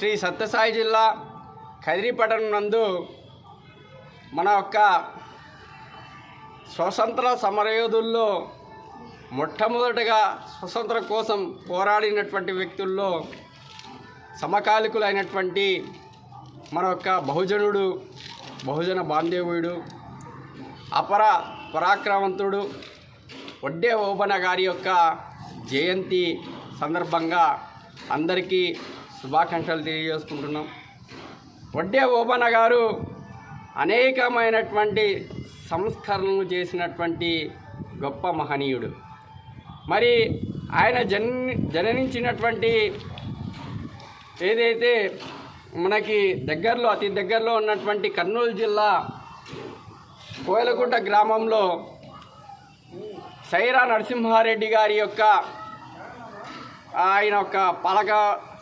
శ్రీ సత్యసాయి జిల్లా కదిరిపట్టణం నందు మన యొక్క స్వతంత్ర సమరయోధుల్లో మొట్టమొదటగా స్వతంత్రం కోసం పోరాడినటువంటి వ్యక్తుల్లో సమకాలికులైనటువంటి మన యొక్క బహుజనుడు బహుజన బాంధవ్యుడు అపర పరాక్రమంతుడు వడ్డే ఓబన గారి యొక్క జయంతి సందర్భంగా అందరికీ శుభాకాంక్షలు తెలియజేసుకుంటున్నాం. వడ్డే ఓబన గారు అనేకమైనటువంటి సంస్కరణలు చేసినటువంటి గొప్ప మహనీయుడు. మరి ఆయన జన్ జననించినటువంటి ఏదైతే మనకి దగ్గరలో అతి దగ్గరలో ఉన్నటువంటి కర్నూలు జిల్లా కోయలకుంట గ్రామంలో సైరా నరసింహారెడ్డి గారి యొక్క ఆయన యొక్క పాలక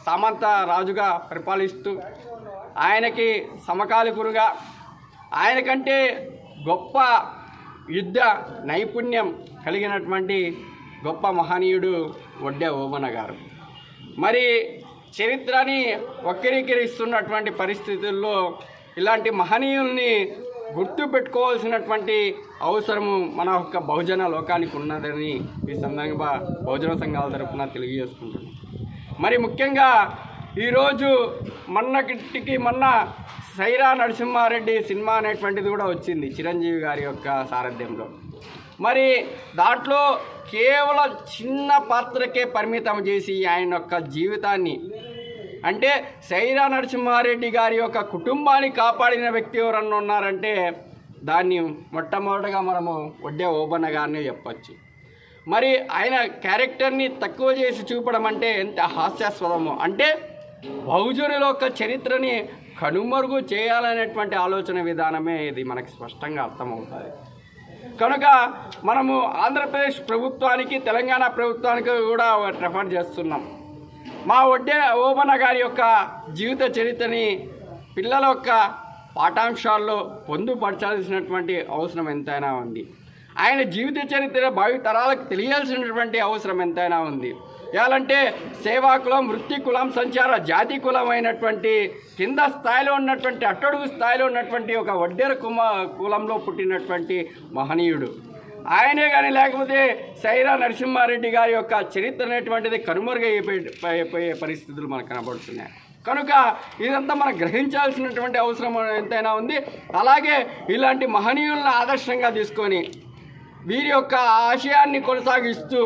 సామంత రాజుగా పరిపాలిస్తూ ఆయనకి సమకాలికురుగా. ఆయనకంటే గొప్ప యుద్ధ నైపుణ్యం కలిగినటువంటి గొప్ప మహనీయుడు వడ్డే ఓమన గారు. మరి చరిత్రని వక్రీకరిస్తున్నటువంటి పరిస్థితుల్లో ఇలాంటి మహనీయుల్ని గుర్తు పెట్టుకోవాల్సినటువంటి అవసరము మన యొక్క బహుజన లోకానికి ఉన్నదని ఈ సందర్భంగా బహుజన సంఘాల తరఫున తెలియజేసుకుంటున్నాం. మరి ముఖ్యంగా ఈరోజు మొన్నటికి మొన్న సైరా నరసింహారెడ్డి సినిమా అనేటువంటిది కూడా వచ్చింది చిరంజీవి గారి యొక్క సారథ్యంలో. మరి దాంట్లో కేవలం చిన్న పాత్రకే పరిమితం చేసి ఆయన యొక్క జీవితాన్ని అంటే సైరా నరసింహారెడ్డి గారి యొక్క కుటుంబాన్ని కాపాడిన వ్యక్తి ఎవరన్నా ఉన్నారంటే దాన్ని మొట్టమొదటగా మనము వడ్డే ఓబన్న గారిని చెప్పచ్చు. మరి ఆయన క్యారెక్టర్ని తక్కువ చేసి చూపడం అంటే ఎంత హాస్యాస్పదమో. అంటే బహుజనుల యొక్క చరిత్రని కనుమరుగు చేయాలనేటువంటి ఆలోచన విధానమే ఇది మనకు స్పష్టంగా అర్థమవుతుంది. కనుక మనము ఆంధ్రప్రదేశ్ ప్రభుత్వానికి తెలంగాణ ప్రభుత్వానికి కూడా రెఫర్ చేస్తున్నాం. మా వడ్డే ఓబన గారి యొక్క జీవిత చరిత్రని పిల్లల యొక్క పాఠాంశాల్లో పొందుపరచాల్సినటువంటి అవసరం ఎంతైనా ఉంది. ఆయన జీవిత చరిత్ర భావి తరాలకు తెలియాల్సినటువంటి అవసరం ఎంతైనా ఉంది. ఎలాంటే సేవా కులం వృత్తి కులం సంచార జాతి కులం అయినటువంటి కింద స్థాయిలో ఉన్నటువంటి అట్టడుగు స్థాయిలో ఉన్నటువంటి ఒక వడ్డేర కుమ కులంలో పుట్టినటువంటి మహనీయుడు. ఆయనే కానీ లేకపోతే సైరా నరసింహారెడ్డి గారి యొక్క చరిత్ర అనేటువంటిది కనుమరుగైపోయే పరిస్థితులు మనకు కనబడుతున్నాయి. కనుక ఇదంతా మనం గ్రహించాల్సినటువంటి అవసరం ఎంతైనా ఉంది. అలాగే ఇలాంటి మహనీయులను ఆదర్శంగా తీసుకొని వీరి యొక్క ఆశయాన్ని కొనసాగిస్తూ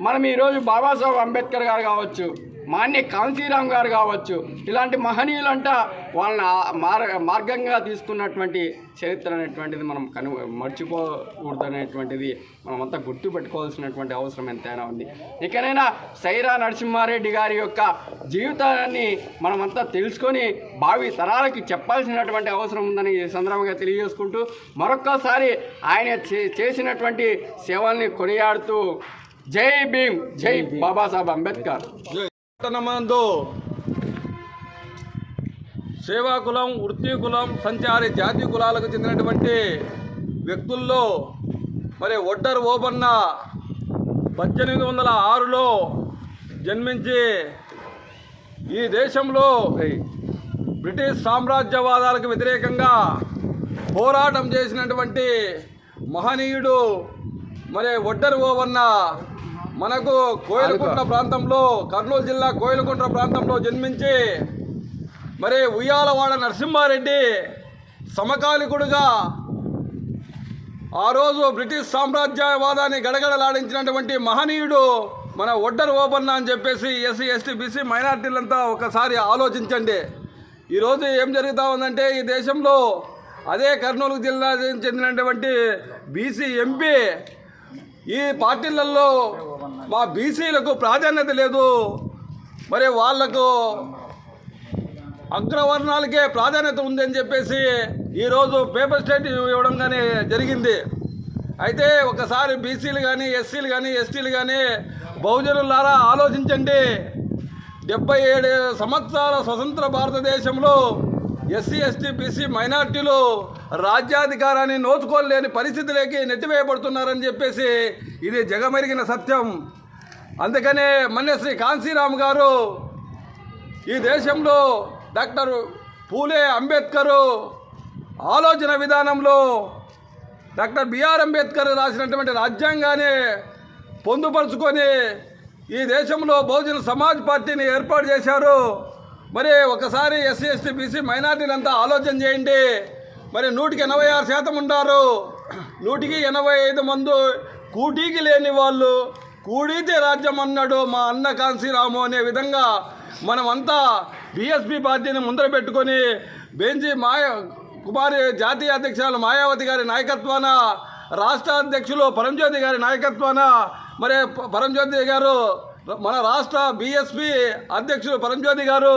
మనం ఈరోజు బాబాసాహెబ్ అంబేద్కర్ గారు కావచ్చు. మాన్య కాంశీరామ్ గారు కావచ్చు. ఇలాంటి మహనీయులంట వాళ్ళని మార్ మార్గంగా తీసుకున్నటువంటి చరిత్ర అనేటువంటిది మనం కను మర్చిపోకూడదు అనేటువంటిది మనమంతా గుర్తు పెట్టుకోవాల్సినటువంటి అవసరం ఎంతైనా ఉంది. ఇకనైనా సైరా నరసింహారెడ్డి గారి యొక్క జీవితాన్ని మనమంతా తెలుసుకొని భావి తరాలకి చెప్పాల్సినటువంటి అవసరం ఉందని ఈ సందర్భంగా తెలియజేసుకుంటూ మరొక్కసారి ఆయన చే- చేసినటువంటి సేవల్ని కొనియాడుతూ జై భీమ్ జై బాబాసాహెబ్ అంబేద్కర్. పట్టణమందు సేవాకులం వృత్తి కులం సంచారి జాతి కులాలకు చెందినటువంటి వ్యక్తుల్లో మరి ఒడ్డర్ ఓబన్న పద్దెనిమిది వందల ఆరులో జన్మించి ఈ దేశంలో బ్రిటిష్ సామ్రాజ్యవాదాలకు వ్యతిరేకంగా పోరాటం చేసినటువంటి మహనీయుడు మరి ఒడ్డర్ ఓవన్న మనకు కోయిలకుంట్ల ప్రాంతంలో కర్నూలు జిల్లా కోయిలకుంట్ల ప్రాంతంలో జన్మించి మరి ఉయ్యాలవాడ నరసింహారెడ్డి సమకాలికుడుగా ఆ రోజు బ్రిటిష్ సామ్రాజ్యవాదాన్ని గడగడలాడించినటువంటి మహనీయుడు మన ఒడ్డర్ ఓబన్న అని చెప్పేసి ఎస్సీ ఎస్టీ బీసీ మైనార్టీలంతా ఒకసారి ఆలోచించండి. ఈరోజు ఏం జరుగుతూ ఉందంటే ఈ దేశంలో అదే కర్నూలు జిల్లా చెందినటువంటి బీసీ ఎంపీ ఈ పార్టీలలో మా బీసీలకు ప్రాధాన్యత లేదు. మరి వాళ్ళకు అగ్రవర్ణాలకే ప్రాధాన్యత ఉందని చెప్పేసి ఈరోజు పేపర్ స్టేట్ ఇవ్వడం కానీ జరిగింది. అయితే ఒకసారి బీసీలు కానీ ఎస్సీలు కానీ ఎస్టీలు కానీ బహుజనులారా ఆలోచించండి. డెబ్బై ఏడు సంవత్సరాల స్వతంత్ర భారతదేశంలో ఎస్సీ ఎస్టీ బీసీ మైనార్టీలు రాజ్యాధికారాన్ని నోచుకోలేని పరిస్థితిలోకి నెట్టివేయబడుతున్నారని చెప్పేసి ఇది జగమెరిగిన సత్యం. అందుకనే మన్య శ్రీ కాంశీరామ్ గారు ఈ దేశంలో డాక్టర్ పూలే అంబేద్కరు ఆలోచన విధానంలో డాక్టర్ బిఆర్ అంబేద్కర్ రాసినటువంటి రాజ్యాంగాన్ని పొందుపరుచుకొని ఈ దేశంలో బహుజన సమాజ్ పార్టీని ఏర్పాటు చేశారు. మరి ఒకసారి ఎస్సీ ఎస్టీ బీసీ మైనార్టీలంతా ఆలోచన చేయండి. మరి నూటికి ఎనభై ఆరు శాతం ఉంటారు. నూటికి ఎనభై ఐదు మంది కూటీకి లేని వాళ్ళు కూడితే రాజ్యం అన్నాడు మా అన్న కాంశీరాము అనే విధంగా మనమంతా బీఎస్పీ పార్టీని ముందర పెట్టుకొని బెంజి మాయ కుమారి జాతీయ అధ్యక్షురాలు మాయావతి గారి నాయకత్వాన రాష్ట్ర అధ్యక్షులు పరంజ్యోతి గారి నాయకత్వాన మరి పరంజ్యోతి గారు మన రాష్ట్ర బీఎస్పీ అధ్యక్షుడు పరంజ్యోతి గారు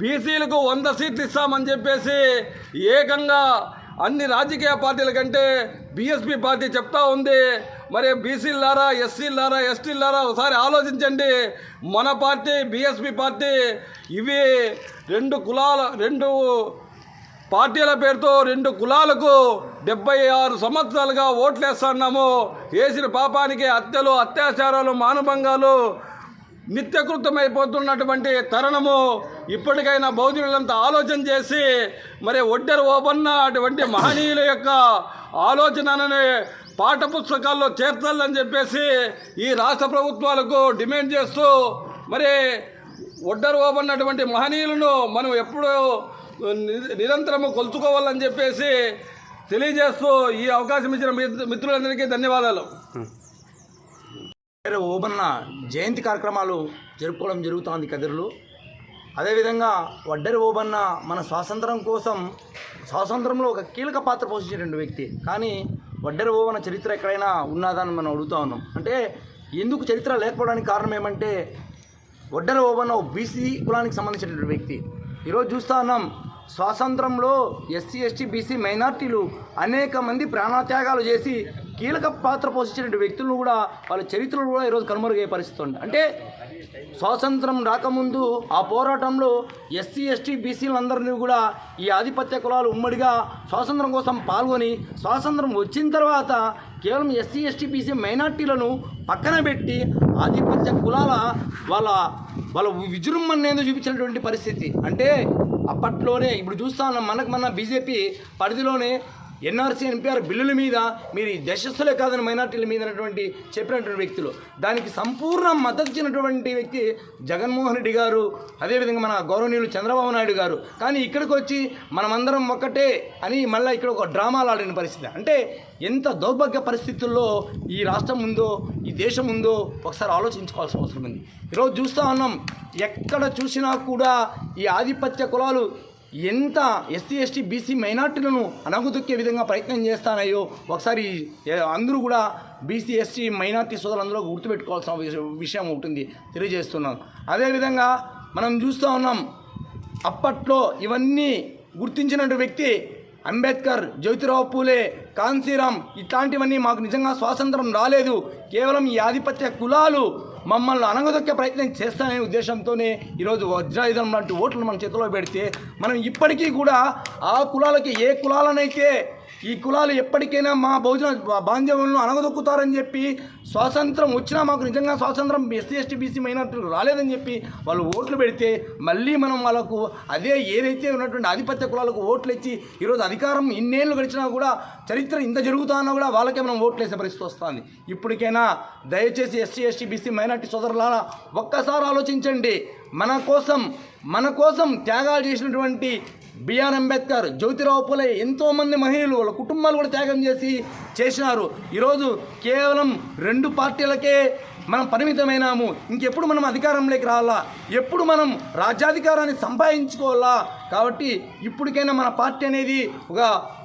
బీసీలకు వంద సీట్లు ఇస్తామని చెప్పేసి ఏకంగా అన్ని రాజకీయ పార్టీల కంటే బీఎస్పీ పార్టీ చెప్తా ఉంది. మరి బీసీలారా ఎస్సీలారా ఎస్టీలారా ఒకసారి ఆలోచించండి. మన పార్టీ బీఎస్పీ పార్టీ ఇవి రెండు కులాల రెండు పార్టీల పేరుతో రెండు కులాలకు డెబ్బై ఆరు సంవత్సరాలుగా ఓట్లేస్తున్నాము వేసిన పాపానికి హత్యలు అత్యాచారాలు మానభంగాలు నిత్యకృతమైపోతున్నటువంటి తరుణము ఇప్పటికైనా బౌద్ధులంతా ఆలోచన చేసి మరి ఒడ్డెరు ఓబన్న అటువంటి మహనీయుల యొక్క ఆలోచనని పాఠ పుస్తకాల్లో చేర్చాలని చెప్పేసి ఈ రాష్ట్ర ప్రభుత్వాలకు డిమాండ్ చేస్తూ మరి ఒడ్డరు ఓబన్నటువంటి మహనీయులను మనం ఎప్పుడూ ని- నిరంతరము కొలుచుకోవాలని చెప్పేసి తెలియజేస్తూ ఈ అవకాశం ఇచ్చిన మిత్రులందరికీ ధన్యవాదాలు. ఓబన్న జయంతి కార్యక్రమాలు జరుపుకోవడం జరుగుతోంది కదిరిలో. అదేవిధంగా వడ్డరి ఓబన్న మన స్వాతంత్రం కోసం స్వాతంత్రంలో ఒక కీలక పాత్ర పోషించినటువంటి వ్యక్తి. కానీ వడ్డరి ఓబన్న చరిత్ర ఎక్కడైనా ఉన్నదని మనం అడుగుతా ఉన్నాం. అంటే ఎందుకు చరిత్ర లేకపోవడానికి కారణం ఏమంటే వడ్డరి ఓబన్న ఓ బీసీ కులానికి సంబంధించినటువంటి వ్యక్తి. ఈరోజు చూస్తా ఉన్నాం స్వాతంత్రంలో ఎస్సీ ఎస్టీ బీసీ మైనార్టీలు అనేక మంది ప్రాణత్యాగాలు చేసి కీలక పాత్ర పోషించిన వ్యక్తులను కూడా వాళ్ళ చరిత్రలు కూడా ఈరోజు కనుమరుగే పరిస్థితి ఉంది. అంటే స్వాతంత్రం రాకముందు ఆ పోరాటంలో ఎస్సీ ఎస్టీ బీసీలందరినీ కూడా ఈ ఆధిపత్య కులాలు ఉమ్మడిగా స్వాతంత్రం కోసం పాల్గొని స్వాతంత్రం వచ్చిన తర్వాత కేవలం ఎస్సీ ఎస్టీ బీసీ మైనార్టీలను పక్కన పెట్టి ఆధిపత్య కులాల వాళ్ళ వాళ్ళ విజృంభణేందు చూపించినటువంటి పరిస్థితి? అంటే అప్పట్లోనే ఇప్పుడు చూస్తా ఉన్నాం మనకు మన బీజేపీ పరిధిలోనే ఎన్ఆర్సీ ఎన్పిఆర్ బిల్లుల మీద మీరు ఈ దశస్సులే కాదని మైనార్టీల మీద చెప్పినటువంటి వ్యక్తులు. దానికి సంపూర్ణ మద్దతు ఇచ్చినటువంటి వ్యక్తి జగన్మోహన్ రెడ్డి గారు అదేవిధంగా మన గౌరవనీయులు చంద్రబాబు నాయుడు గారు. కానీ ఇక్కడికి వచ్చి మనమందరం ఒక్కటే అని మళ్ళీ ఇక్కడ ఒక డ్రామాలు ఆడిన పరిస్థితి. అంటే ఎంత దౌర్భాగ్య పరిస్థితుల్లో ఈ రాష్ట్రం ఉందో ఈ దేశం ఉందో ఒకసారి ఆలోచించుకోవాల్సిన అవసరం ఉంది. ఈరోజు చూస్తూ ఉన్నాం ఎక్కడ చూసినా కూడా ఈ ఆధిపత్య కులాలు ఎంత ఎస్సీ ఎస్టీ బీసీ మైనార్టీలను అనగుదొక్కే విధంగా ప్రయత్నం చేస్తానయ్యో ఒకసారి అందరూ కూడా బీసీ ఎస్టీ మైనార్టీ సోదరులందరూ గుర్తుపెట్టుకోవాల్సిన విషయం ఉంటుంది తెలియజేస్తున్నాను. అదేవిధంగా మనం చూస్తూ ఉన్నాం అప్పట్లో ఇవన్నీ గుర్తించినటువంటి వ్యక్తి అంబేద్కర్ జ్యోతిరావు పూలే కాంశీరామ్ ఇట్లాంటివన్నీ మాకు నిజంగా స్వాతంత్రం రాలేదు. కేవలం ఈ ఆధిపత్య కులాలు మమ్మల్ని అనగదొక్కే ప్రయత్నం చేస్తాననే ఉద్దేశంతోనే ఈరోజు వజ్రాయుధం లాంటి ఓట్లు మన చేతిలో పెడితే మనం ఇప్పటికీ కూడా ఆ కులాలకి ఏ కులాలనైతే ఈ కులాలు ఎప్పటికైనా మా బహుజన బాంధవ్యంలో అనగదొక్కుతారని చెప్పి స్వాతంత్రం వచ్చినా మాకు నిజంగా స్వాతంత్రం ఎస్సీ ఎస్టీ బీసీ మైనార్టీలు రాలేదని చెప్పి వాళ్ళు ఓట్లు పెడితే మళ్ళీ మనం వాళ్ళకు అదే ఏదైతే ఉన్నటువంటి ఆధిపత్య కులాలకు ఓట్లు ఇచ్చి ఈరోజు అధికారం ఇన్నేళ్ళు గడిచినా కూడా చరిత్ర ఇంత జరుగుతున్నా కూడా వాళ్ళకే మనం ఓట్లు వేసే పరిస్థితి వస్తుంది. ఇప్పటికైనా దయచేసి ఎస్సీ ఎస్టీ బీసీ మైనార్టీ సోదరులారా ఒక్కసారి ఆలోచించండి. మన కోసం మన కోసం త్యాగాలు చేసినటువంటి బిఆర్ అంబేద్కర్ జ్యోతిరావు పులే ఎంతోమంది మహిళలు వాళ్ళ కుటుంబాలు కూడా త్యాగం చేసి చేసినారు ఈరోజు కేవలం రెండు పార్టీలకే మనం పరిమితమైనాము. ఇంకెప్పుడు మనం అధికారంలోకి రావాలా? ఎప్పుడు మనం రాజ్యాధికారాన్ని సంపాదించుకోవాలా? కాబట్టి ఇప్పటికైనా మన పార్టీ అనేది ఒక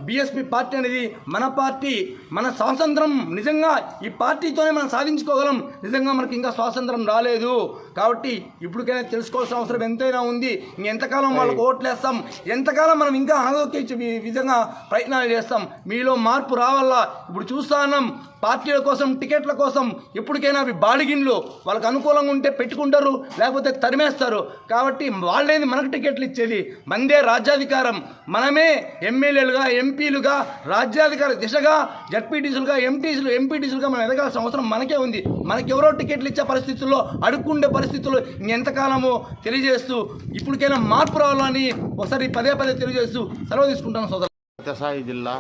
బీఎస్పీ పార్టీ అనేది మన పార్టీ మన స్వాతంత్రం నిజంగా ఈ పార్టీతోనే మనం సాధించుకోగలం. నిజంగా మనకి ఇంకా స్వాతంత్రం రాలేదు. కాబట్టి ఇప్పటికైనా తెలుసుకోవాల్సిన అవసరం ఎంతైనా ఉంది. ఇంకెంతకాలం వాళ్ళకు ఓట్లేస్తాం? ఎంతకాలం మనం ఇంకా అనగొక్కే విధంగా ప్రయత్నాలు చేస్తాం? మీలో మార్పు రావాలా? ఇప్పుడు చూస్తా ఉన్నాం. పార్టీల కోసం టికెట్ల కోసం ఎప్పటికైనా అవి బాడిగిన్లు వాళ్ళకి అనుకూలంగా ఉంటే పెట్టుకుంటారు లేకపోతే తరిమేస్తారు. కాబట్టి వాళ్ళేది మనకు టికెట్లు ఇచ్చేది? మందే రాజ్యాధికారం. మనమే ఎమ్మెల్యేలుగా ఎంపీలుగా రాజ్యాధికార దిశగా జడ్పీటీసులుగా ఎంపీసీలు ఎంపీటీసులుగా మనం ఎదగాల్సిన అవసరం మనకే ఉంది. మనకెవరో టికెట్లు ఇచ్చే పరిస్థితుల్లో అడుక్కుండే పరిస్థితులు ఇంకెంతకాలమో తెలియజేస్తూ ఇప్పటికైనా మార్పు రావాలని ఒకసారి పదే పదే తెలియజేస్తూ సెలవు తీసుకుంటాను సోదరు సత్యసాయి జిల్లా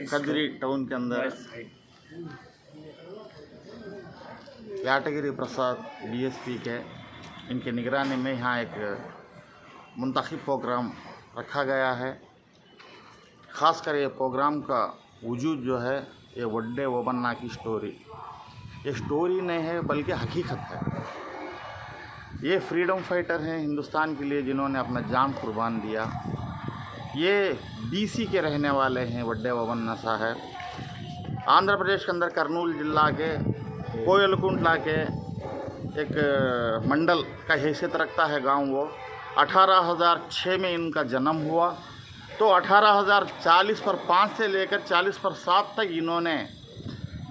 कजरी टाउन के अंदर याटगिरी प्रसाद डीएसपी के इनके निगरानी में यहाँ एक मुंतखब प्रोग्राम रखा गया है ख़ासकर ये प्रोग्राम का वजूद जो है ये वड्डे वबन्ना की स्टोरी ये स्टोरी नहीं है बल्कि हकीकत है ये फ्रीडम फाइटर हैं हिंदुस्तान के लिए जिन्होंने अपना जान कुर्बान दिया ये बीसी के रहने वाले हैं वड्डे वबन्ना साहब आंध्र प्रदेश के अंदर करनूल जिला के कोयलकुंटला के एक मंडल का हैसियत रखता है गाँव वो। 18,006 में इनका जन्म हुआ। तो 18,040 पर पाँच से लेकर 40 पर सात तक इन्होंने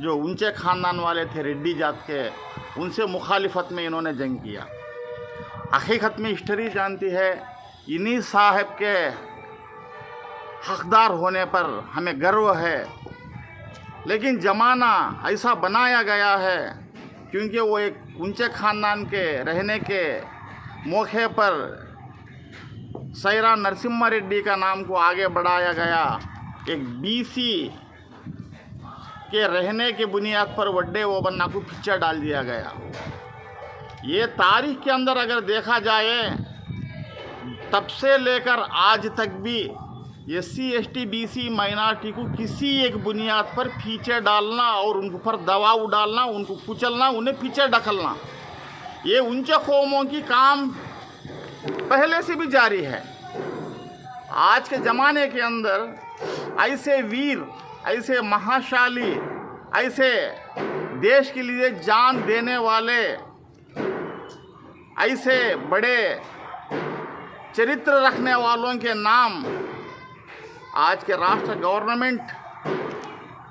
जो ऊँचे ख़ानदान वाले थे रेड्डी जात के उनसे मुखालिफत में इन्होंने जंग किया। हकीकत में हिस्ट्री जानती है इन्हीं साहब के हकदार होने पर हमें गर्व है। लेकिन ज़माना ऐसा बनाया गया है, क्योंकि वो एक ऊँचे ख़ानदान के रहने के मौके पर सैरा नरसिम्हा रेड्डी का नाम को आगे बढ़ाया गया। एक बीसी के रहने के बुनियाद पर वड्डे ओबन्ना को पिक्चर डाल दिया गया। ये तारीख के अंदर अगर देखा जाए, तब से लेकर आज तक भी S C S T B C minority को किसी एक बुनियाद पर पीछे डालना और उन पर दबाव डालना, उनको कुचलना, उन्हें पीछे ढकलना। ये ऊँचे कौमों की काम पहले से भी जारी है। आज के ज़माने के अंदर ऐसे वीर, ऐसे महाशाली, ऐसे देश के लिए जान देने वाले, ऐसे बड़े चरित्र रखने वालों के नाम आज के राष्ट्र गवर्नमेंट,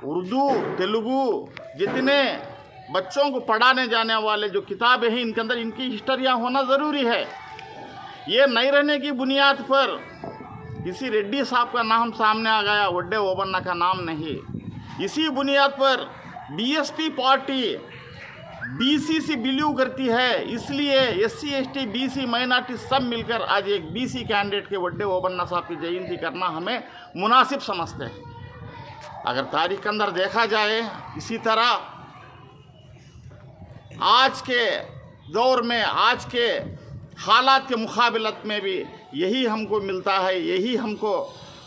उर्दू, तेलुगु, जितने बच्चों को पढ़ाने जाने वाले जो किताबें हैं, इनके अंदर इनकी हिस्टरियाँ होना ज़रूरी है। ये नहीं रहने की बुनियाद पर किसी रेड्डी साहब का नाम सामने आ गया, वड्डे ओबन्ना का नाम नहीं। इसी बुनियाद पर बीएसपी पार्टी बीसी से बिलीव करती है, इसलिए S C S T B C minority सब मिलकर आज एक बीसी कैंडिडेट के वड्डे ओबन्ना साहब की जयंती करना हमें मुनासिब समझते हैं। अगर तारीख के अंदर देखा जाए, इसी तरह आज के दौर में, आज के हालात के मुकाबलत में भी यही हमको मिलता है, यही हमको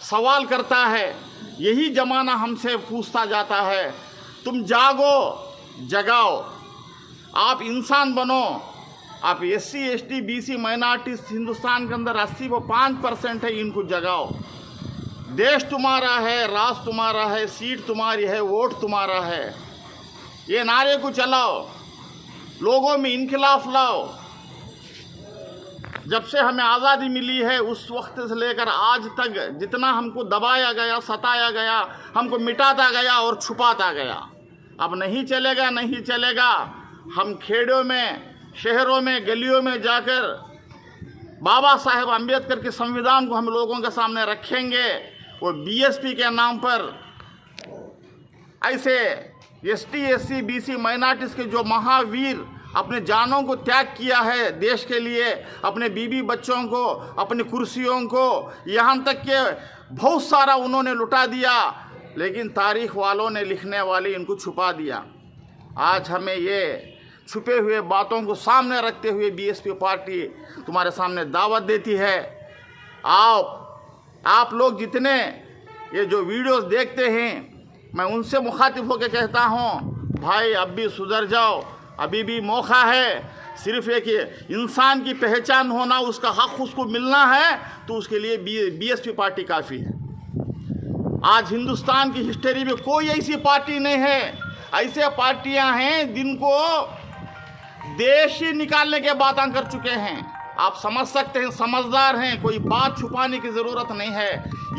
सवाल करता है, यही ज़माना हमसे पूछता जाता है, तुम जागो, जगाओ। आप इंसान बनो। आप S C S T B C minorities Hindustan के अंदर अस्सी व पाँच परसेंट है, इनको जगाओ। देश तुम्हारा है, राज तुम्हारा है, सीट तुम्हारी है, वोट तुम्हारा है। ये नारे को चलाओ, लोगों में इनकलाफ लाओ। जब से हमें आज़ादी मिली है, उस वक्त से लेकर आज तक जितना हमको दबाया गया, सताया गया, हमको मिटाता गया और छुपाता गया। अब नहीं चलेगा नहीं चलेगा। हम खेड़ों में, शहरों में, गलियों में जाकर बाबा साहेब अंबेडकर के संविधान को हम लोगों के सामने रखेंगे। वो बीएसपी के नाम पर ऐसे S T S C B C minorities के जो महावीर अपने जानों को त्याग किया है देश के लिए, अपने बीबी बच्चों को, अपनी कुर्सियों को, यहाँ तक के बहुत सारा उन्होंने लुटा दिया, लेकिन तारीख वालों ने लिखने वाले इनको छुपा दिया। आज हमें ये छुपे हुए बातों को सामने रखते हुए बीएसपी पार्टी तुम्हारे सामने दावत देती है। आप आप लोग जितने ये जो वीडियोस देखते हैं, मैं उनसे मुखातिब होकर कहता हूँ, भाई अब भी सुधर जाओ, अभी भी मौका है। सिर्फ़ एक इंसान की पहचान होना, उसका हक, उसको मिलना है तो उसके लिए बी बीएसपी पार्टी काफ़ी है। आज हिंदुस्तान की हिस्ट्री में कोई ऐसी पार्टी नहीं है। ऐसे पार्टियाँ हैं जिनको देश ही निकालने के बात कर चुके हैं। आप समझ सकते हैं, समझदार हैं, कोई बात छुपाने की ज़रूरत नहीं है।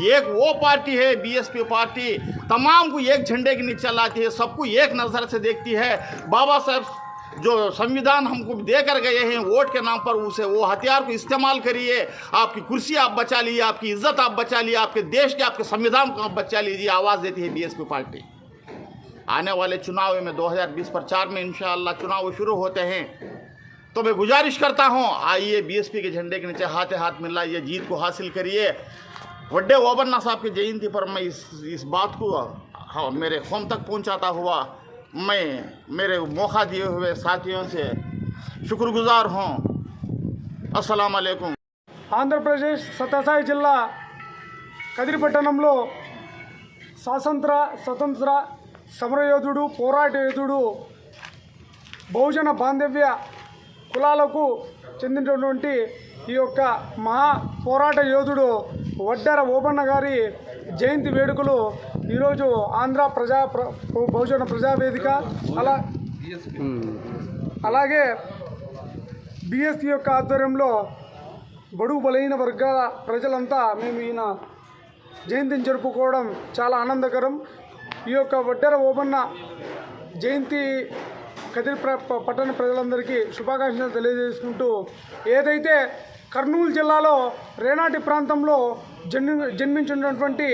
एक वो पार्टी है बीएसपी पार्टी, तमाम को एक झंडे के नीचे लाती है, सबको एक नज़र से देखती है। बाबा साहब जो संविधान हमको दे कर गए हैं, वोट के नाम पर उसे, वो हथियार को इस्तेमाल करिए। आपकी कुर्सी आप बचा लीजिए, आपकी इज़्ज़त आप बचा लिए आपके देश के, आपके संविधान को आप बचा लीजिए, आवाज़ देती है बीएसपी पार्टी। आने वाले चुनाव में 2020 प्रचार में इंशाअल्लाह चुनाव शुरू होते हैं तो मैं गुजारिश करता हूँ आइए बीएसपी के झंडे के नीचे हाथे हाथ मिलाइए जीत को हासिल करिए वड्डे ओबन्ना साहब की जयंती पर मैं इस इस बात को हाँ, मेरे होम तक पहुँचाता हुआ मैं मेरे मौका दिए हुए साथियों से शुक्रगुजार हूँ अस्सलाम वालेकुम ఆంధ్రప్రదేశ్ సత్యసాయి జిల్లా కదిరిపట్టణంలో స్వాతంత్ర స్వతంత్ర సమరయోధుడు పోరాట యోధుడు బహుజన బాంధవ్య కులాలకు చెందినటువంటి ఈ యొక్క మహా పోరాట యోధుడు వడ్డర ఓబన్న గారి జయంతి వేడుకలు ఈరోజు ఆంధ్ర ప్రజా ప్ర- బహుజన ప్రజావేదిక అలా అలాగే బిఎస్పీ యొక్క ఆధ్వర్యంలో బడుగు బలహీన వర్గాల ప్రజలంతా మేము ఈయన జయంతిని జరుపుకోవడం చాలా ఆనందకరం. ఈ యొక్క వడ్డెర ఓబన్న జయంతి కదిరి పట్టణ ప్రజలందరికీ శుభాకాంక్షలు తెలియజేసుకుంటూ ఏదైతే కర్నూలు జిల్లాలో రేనాటి ప్రాంతంలో జన్మి జన్మించినటువంటి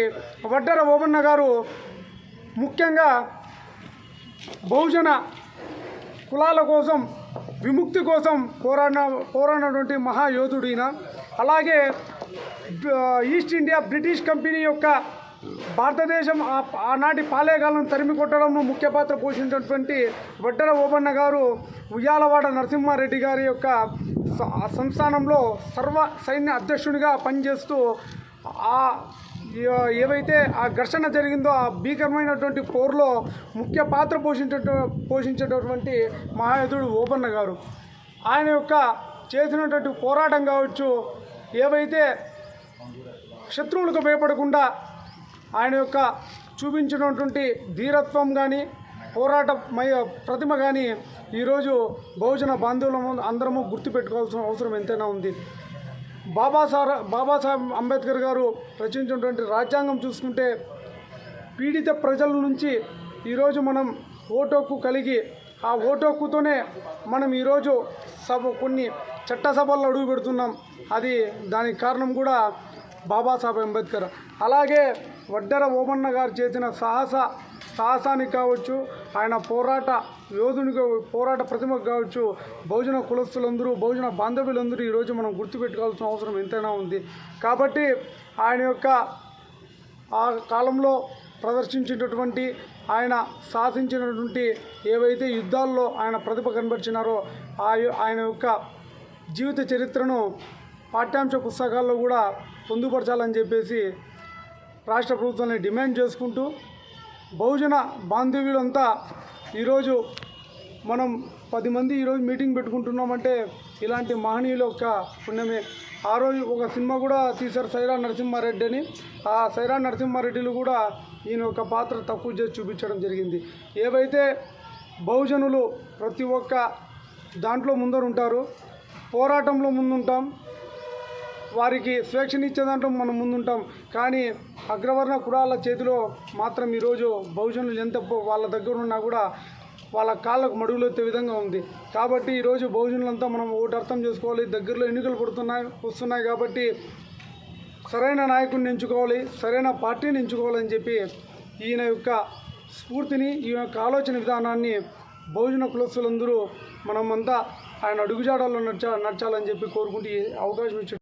వడ్డెర ఓబన్న గారు ముఖ్యంగా బహుజన కులాల కోసం విముక్తి కోసం పోరాడిన పోరాడినటువంటి మహాయోధుడు అలాగే ఈస్ట్ ఇండియా బ్రిటిష్ కంపెనీ యొక్క భారతదేశం ఆ- ఆనాటి పాలేగాలను తరిమి కొట్టడంలో ముఖ్య పాత్ర పోషించినటువంటి వడ్డెర ఓబన్న గారు ఉయ్యాలవాడ నరసింహారెడ్డి గారి యొక్క సంస్థానంలో సర్వ సైన్య అధ్యక్షునిగా పనిచేస్తూ ఆ ఏవైతే ఆ ఘర్షణ జరిగిందో ఆ భీకరమైనటువంటి పోరులో ముఖ్య పాత్ర పోషించట పోషించేటటువంటి మహాయుధుడు ఓబన్న గారు. ఆయన యొక్క చేసినటువంటి పోరాటం కావచ్చు ఏవైతే శత్రువులకు భయపడకుండా ఆయన యొక్క చూపించినటువంటి ధీరత్వం కానీ పోరాట ప్రతిమ కానీ ఈరోజు బహుజన బాంధవులము అందరము గుర్తుపెట్టుకోవాల్సిన అవసరం ఎంతైనా ఉంది. బాబాసాహెబ్ బాబాసాహెబ్ అంబేద్కర్ గారు రచించినటువంటి రాజ్యాంగం చూసుకుంటే పీడిత ప్రజల నుంచి ఈరోజు మనం ఓటోక్కు కలిగి ఆ ఓటోక్కుతోనే మనం ఈరోజు సభ కొన్ని చట్టసభల్లో అడుగు పెడుతున్నాం అది దానికి కారణం కూడా బాబాసాహెబ్ అంబేద్కర్. అలాగే వడ్డెర ఓమన్న గారు చేసిన సాహస సాహసానికి కావచ్చు ఆయన పోరాట యోధునికి పోరాట ప్రతిమకు కావచ్చు బహుజన కులస్తులందరూ బహుజన బాంధవ్యులందరూ ఈరోజు మనం గుర్తుపెట్టుకోవాల్సిన అవసరం ఎంతైనా ఉంది. కాబట్టి ఆయన యొక్క ఆ కాలంలో ప్రదర్శించినటువంటి ఆయన సాధించినటువంటి ఏవైతే యుద్ధాల్లో ఆయన ప్రతిభ కనబరిచినారో ఆ ఆయన యొక్క జీవిత చరిత్రను పాఠ్యాంశ పుస్తకాల్లో కూడా పొందుపరచాలని చెప్పేసి రాష్ట్ర ప్రభుత్వాన్ని డిమాండ్ చేసుకుంటూ బహుజన బాంధవ్యులంతా ఈరోజు మనం పది మంది ఈరోజు మీటింగ్ పెట్టుకుంటున్నామంటే ఇలాంటి మహనీయుల యొక్క పుణ్యమే. ఆ రోజు ఒక సినిమా కూడా తీశారు సైరా నరసింహారెడ్డి అని ఆ సైరా నరసింహారెడ్డిలు కూడా ఈయన యొక్క పాత్ర తక్కువ చేసి చూపించడం జరిగింది. ఏవైతే బహుజనులు ప్రతి ఒక్క దాంట్లో ముందరుంటారు పోరాటంలో ముందుంటాం. వారికి స్వేచ్ఛనిచ్చే దాంట్లో మనం ముందుంటాం. కానీ అగ్రవర్ణ కులాల చేతిలో మాత్రం ఈరోజు బహుజనులు ఎంత వాళ్ళ దగ్గర ఉన్నా కూడా వాళ్ళ కాళ్ళకు మడుగులెత్తే విధంగా ఉంది. కాబట్టి ఈరోజు బహుజనులంతా మనం ఒకటి అర్థం చేసుకోవాలి. దగ్గరలో ఎన్నికలు పడుతున్నాయి వస్తున్నాయి కాబట్టి సరైన నాయకుడిని ఎంచుకోవాలి సరైన పార్టీని ఎంచుకోవాలని చెప్పి ఈయన యొక్క స్ఫూర్తిని ఈయన యొక్క ఆలోచన విధానాన్ని బహుజన కులస్తులందరూ మనమంతా ఆయన అడుగుజాడల్లో నడచా నడచాలని చెప్పి కోరుకుంటూ ఈ అవకాశం ఇచ్చిన